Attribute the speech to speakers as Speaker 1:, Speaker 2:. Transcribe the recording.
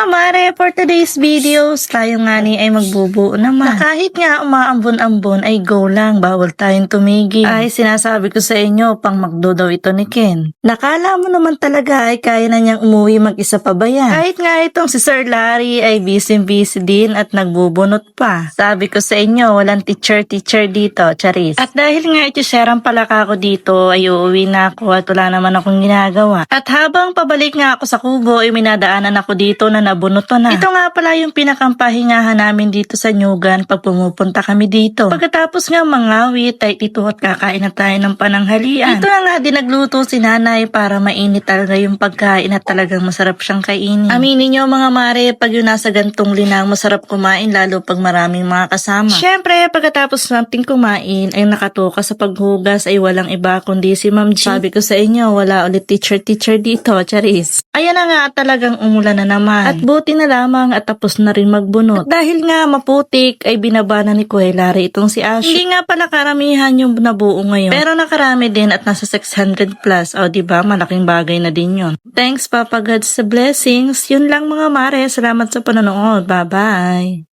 Speaker 1: mga mare, for today's videos, tayo nga ni ay magbubuo naman. Na kahit nga umaambon-ambon ay go lang, bawal tayong tumigil. Ay sinasabi ko sa inyo, pang magdo daw ito ni Ken. Nakala mo naman talaga ay kaya na niyang umuwi mag-isa pa ba yan? Kahit nga itong si Sir Larry ay busy-busy din at nagbubunot pa. Sabi ko sa inyo, walang teacher-teacher dito, Charis. At dahil nga iti-sharean pala ka ako dito, ay uuwi na ako at wala naman akong ginagawa. At habang pabalik nga ako sa kubo, ay minadaanan ako dito na nabunuto na. Ito nga pala yung pinakampahingahan namin dito sa Nyugan pag pumupunta kami dito. Pagkatapos nga mangawit, ay ito at kakain na tayo ng pananghalian. Ito na nga din nagluto si nanay para mainit talaga yung pagkain at talagang masarap siyang kainin. Aminin nyo mga mare, pag yung nasa gantong linang, masarap kumain lalo pag maraming mga kasama. Siyempre, pagkatapos nating kumain, ay nakatuka sa paghugas ay walang iba kundi si Ma'am G. Sabi ko sa inyo, wala ulit teacher-teacher dito, Charis. Ayan na nga, talagang umulan na naman. At buti na lamang at tapos na rin magbunot. At dahil nga maputik, ay binaba na ni Kuya Larry itong si Ash. Hindi nga pala karamihan yung nabuo ngayon. Pero nakarami din at nasa 600 plus. O, ba Malaking bagay na din yun. Thanks, Papa God, sa blessings. Yun lang mga mare. Salamat sa panonood. Bye-bye.